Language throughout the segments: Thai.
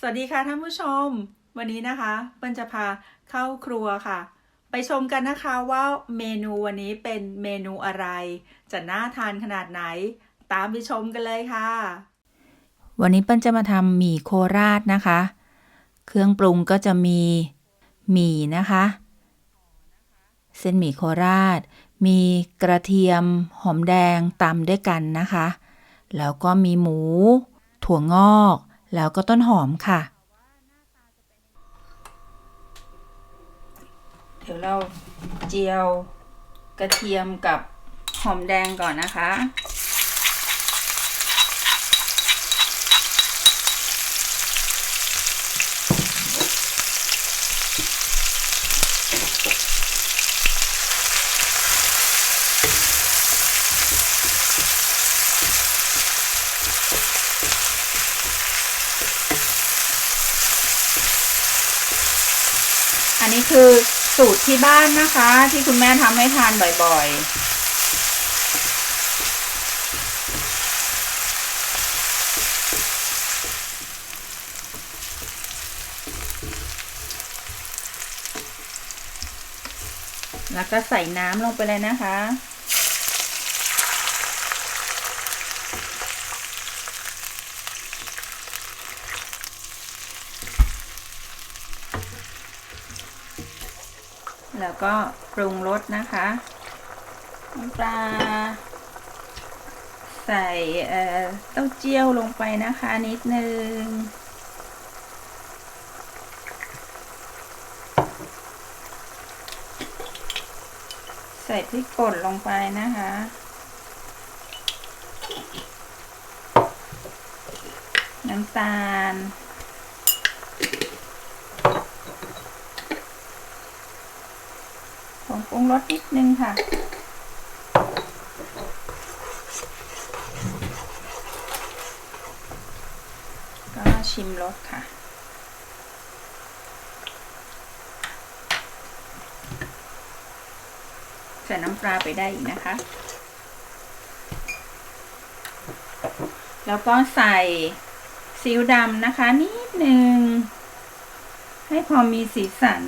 สวัสดีค่ะท่านผู้ชม วันนี้นะคะเปิ้ลจะพาเข้าครัวค่ะ ไปชมกันนะคะว่าเมนูวันนี้เป็นเมนูอะไร จะน่าทานขนาดไหน ตามไปชมกันเลยค่ะ วันนี้เปิ้ลจะมาทำหมี่โคราชนะคะ เครื่องปรุงก็จะมีหมี่นะคะ เส้นหมี่โคราช มีกระเทียมหอมแดงตำด้วยกันนะคะ แล้วก็มีหมู ถั่วงอก แล้วก็ต้นหอมค่ะ เดี๋ยวเราเจียวกระเทียมกับหอมแดงก่อนนะคะ อันนี้คือสูตรที่บ้านนะคะ ที่คุณแม่ทำให้ทานบ่อยๆ แล้วก็ใส่น้ำลงไปเลยนะคะ แล้วก็ปรุงรสนะคะน้ำปลาใส่เอ่อเต้าเจี้ยวลงไปนะคะนิดนึง ใส่พริกป่นลงไปนะคะน้ำตาล งปรุงรสนิดนึงค่ะ ก็ชิมรสค่ะใส่น้ำปลาไปได้อีกนะคะ แล้วก็ใส่ซีอิ๊วดำนะคะนิดนึง ให้พอมีสีสัน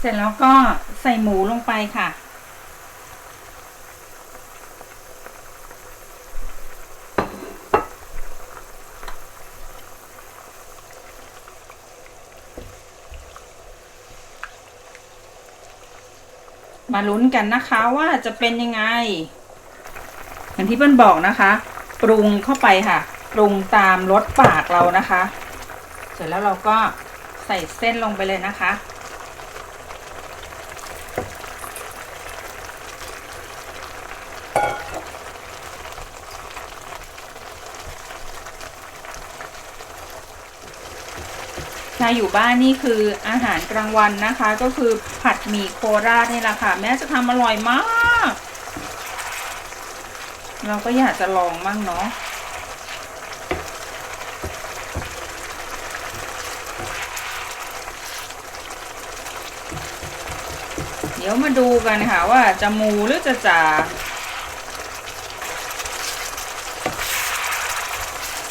เสร็จแล้วก็ใส่หมูลงไปค่ะ มาลุ้นกันนะคะว่าจะเป็นยังไงอย่างที่เปิ้ลบอกนะคะ ปรุงเข้าไปค่ะ ปรุงตามรสปากเรานะคะ เสร็จแล้วเราก็ใส่เส้นลงไปเลยนะคะ ถ้าอยู่บ้านนี่คืออาหารกลางวันนะคะ ก็คือผัดหมี่โคราชนี่แหละค่ะ แม่จะทำอร่อยมาก เราก็อยากจะลองมั่งเนาะเดี๋ยวมาดูกันค่ะว่าจะมูหรือจะจ่า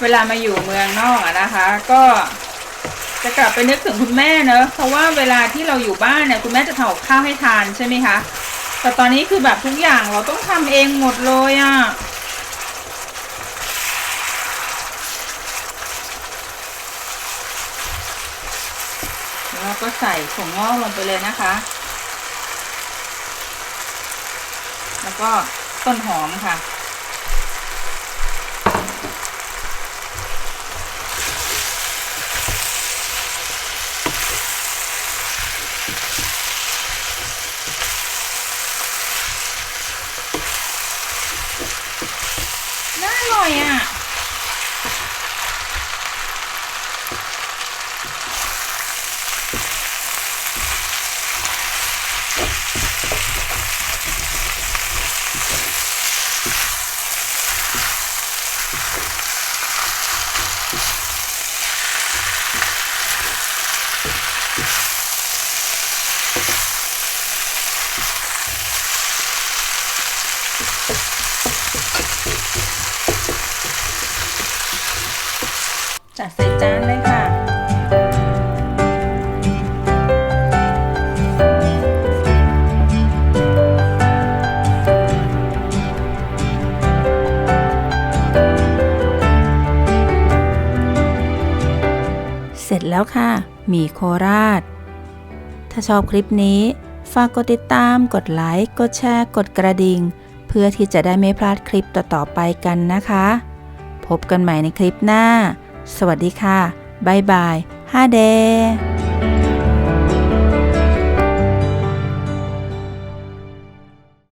เวลามาอยู่เมืองนอกอะนะคะ ก็ จะกลับไปนึกถึงคุณแม่เนอะเพราะว่าเวลาที่เราอยู่บ้านเนี่ยคุณแม่จะทำกับข้าวให้ทานใช่ไหมคะแต่ตอนนี้คือแบบทุกอย่างเราต้องทำเองหมดเลยอะ่ะแล้วก็ใส่ผงงอกลงไปเลยนะคะ แล้วก็ต้นหอมค่ะ น่ ตักใส่จานเลยค่ะ เสร็จแล้วค่ะหมี่โคราช ถ้าชอบคลิปนี้ ฝากกดติดตาม กดไลค์ กดแชร์ กดกระดิ่ง เพื่อที่จะได้ไม่พลาดคลิปต่อ ๆ ไปกันนะคะ พบกันใหม่ในคลิปหน้า สวัสดีค่ะ บ๊ายบายฮาเด